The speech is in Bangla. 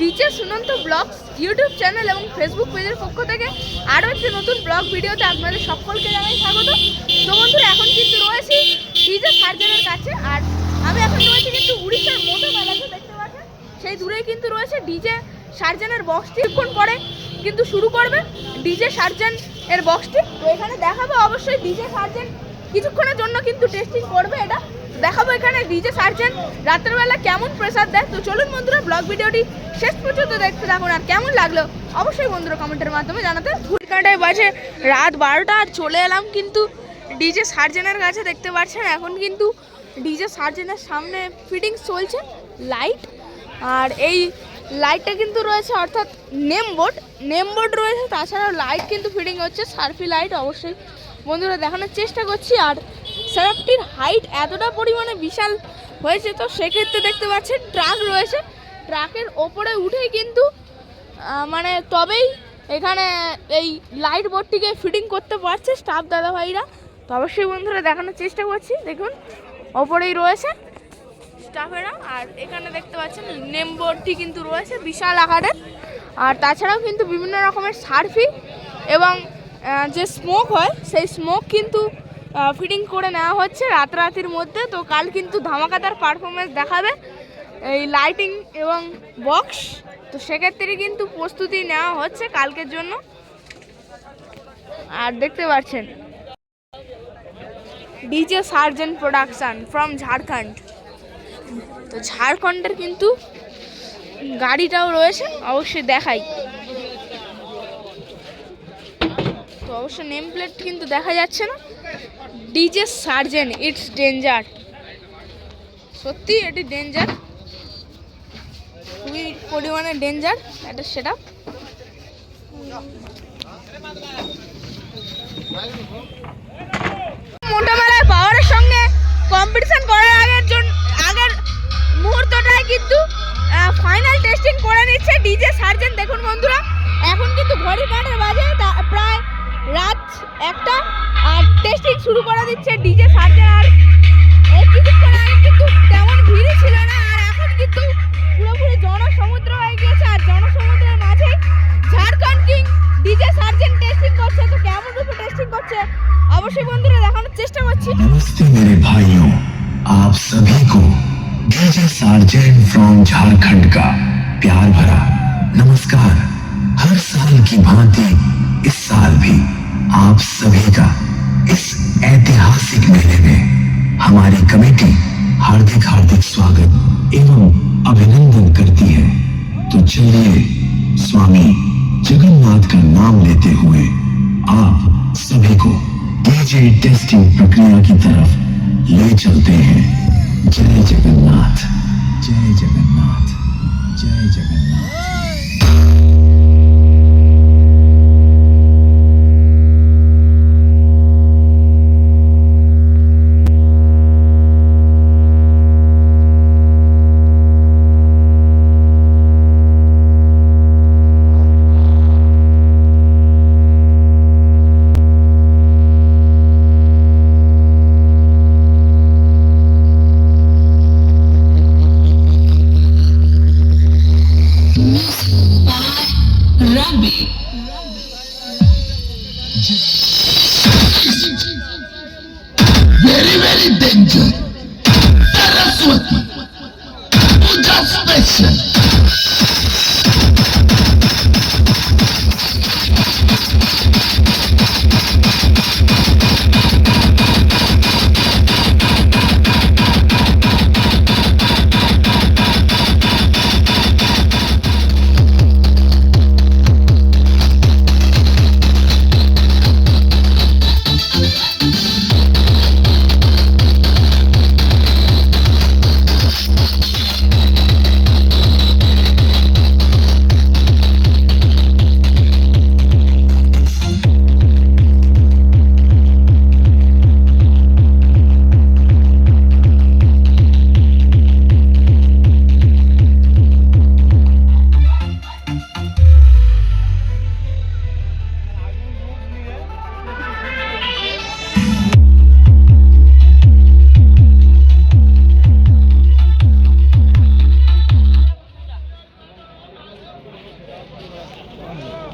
DJ Sunanta blog YouTube channel এবং ফেসবুক পেজের পক্ষ থেকে আরও একটি নতুন ব্লগ ভিডিওতে আপনাদের সকলকে জানাই স্বাগত। তো বন্ধুরা, এখন কিন্তু রয়েছি ডিজে সার্জেনের কাছে আর আমি এখন রয়েছি কিন্তু উড়িষ্যার মোটো মেলাতে দেখতে পাচ্ছেন। সেই দূরেই কিন্তু রয়েছে ডিজে সার্জেনের বক্সটি। কিছুক্ষণ পরে কিন্তু শুরু করবে ডিজে সার্জেন এর বক্সটি। তো এখানে দেখাবো অবশ্যই ডিজে সার্জেন। কিছুক্ষণের জন্য কিন্তু টেস্টিং করবে এটা। দেখাবো এখানে ডিজে সার্জেন রাত্রেবেলা কেমন প্রেসার দেয়। তো ব্লগ ভিডিওটি শেষ পর্যন্ত দেখতে থাকুন আর কেমন লাগল অবশ্যই বন্ধুরা কমেন্টের মাধ্যমে জানাতে ঘুরকাটায় বাজে। রাত বারোটা আর চলে এলাম কিন্তু ডিজে সার্জেনের কাছে, দেখতে পাচ্ছেন? এখন কিন্তু ডিজে সার্জেনের সামনে ফিটিংস চলছে লাইট আর এই লাইটটা কিন্তু রয়েছে, অর্থাৎ নেম বোর্ড নেম বোর্ড রয়েছে, তাছাড়াও লাইট কিন্তু ফিটিং হচ্ছে সার্ফি লাইট অবশ্যই। বন্ধুরা, দেখানোর চেষ্টা করছি। আর সেরাপটির হাইট এতটা পরিমাণে বিশাল হয়েছে, তো সেক্ষেত্রে দেখতে পাচ্ছেন ট্রাক রয়েছে। ট্রাকের ওপরে উঠেই কিন্তু মানে তবেই এখানে এই লাইট বোর্ডটিকে ফিটিং করতে পারছে স্টাফ দাদাভাইরা। তো অবশ্যই বন্ধুরা দেখানোর চেষ্টা করছি, দেখুন, ওপরেই রয়েছে স্টাফেরা আর এখানে দেখতে পাচ্ছেন নেম বোর্ডটি কিন্তু রয়েছে বিশাল আকারের। আর তাছাড়াও কিন্তু বিভিন্ন রকমের সার্ফি এবং যে স্মোক হয়, সেই স্মোক কিন্তু ফিটিং করে নেওয়া হচ্ছে রাতারাতির মধ্যে। তো কাল কিন্তু ধামাকাদার পারফরমেন্স দেখাবে। এই লাইটিং এবং বক্স তো সেক্ষেত্রে কিন্তু প্রস্তুতি নেওয়া হচ্ছে কালকের জন্য। আর দেখতে পাচ্ছেন ডিজে সার্জেন প্রোডাকশান ফ্রম ঝাড়খণ্ড তো ঝাড়খণ্ডের কিন্তু গাড়িটাও রয়েছে, অবশ্যই দেখাই। তো অবশ্য নেম প্লেট কিন্তু দেখা যাচ্ছে না। ডিজে সার্জেন ইটস ডেঞ্জার সত্যি এটি ডেঞ্জার খুবই পরিমাণে ডেঞ্জার এটা সেটা। মোটা সঙ্গে কম্পিটিশন করার আগের জন্য আগের কিন্তু ফাইনাল টেস্টিং করে নিচ্ছে ডিজে সার্জেন দেখুন বন্ধুরা, এখন কিন্তু প্রায় রাত একটা, আর টেস্টিং শুরু করে দিচ্ছে ডিজে সার্জেন টেস্টিং করছে অবশ্যই বন্ধুরা দেখানোর চেষ্টা করছি नमस्ते मेरे भाइयों आप सभी को डीजे सार्जेंट फ्रॉम झारखंड का प्यार भरा नमस्कार हर साल की भांति इस साल भी आप सभी का इस ऐतिहासिक मेले में हमारी कमेटी हार्दिक हार्दिक स्वागत एवं अभिनंदन करती है तो चलिए स्वामी जगन्नाथ का नाम लेते हुए आप सभी को डीजे टेस्टिंग प्रक्रिया की तरफ़ ले चलते हैं। जय जगन्नाथ। जय जगन्नाथ। जय Jagannath. danger, Saraswati, Puja special. Wow.